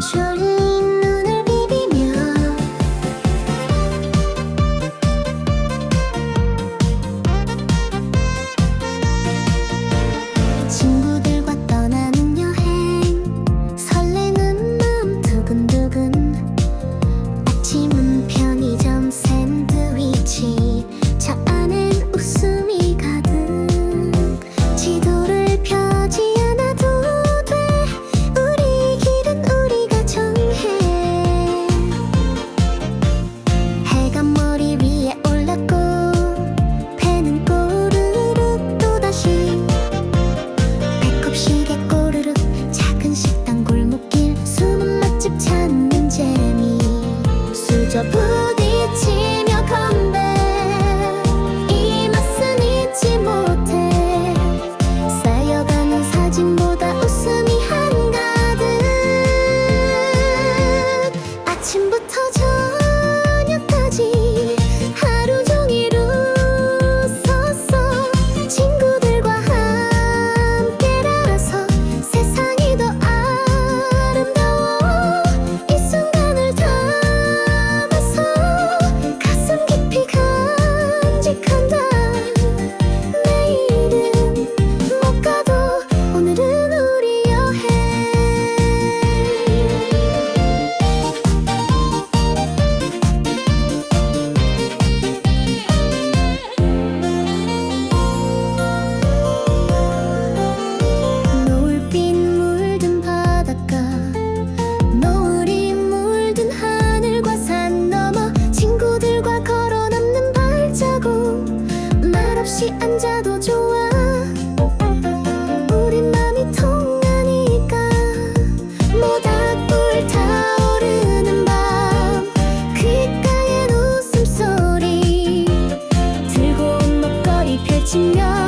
车轮 없이 앉아도 좋아. 우리 맘이 통하니까 모닥불 타오르는 밤. 귓가에 웃음소리 들고 온 먹거리 펼치며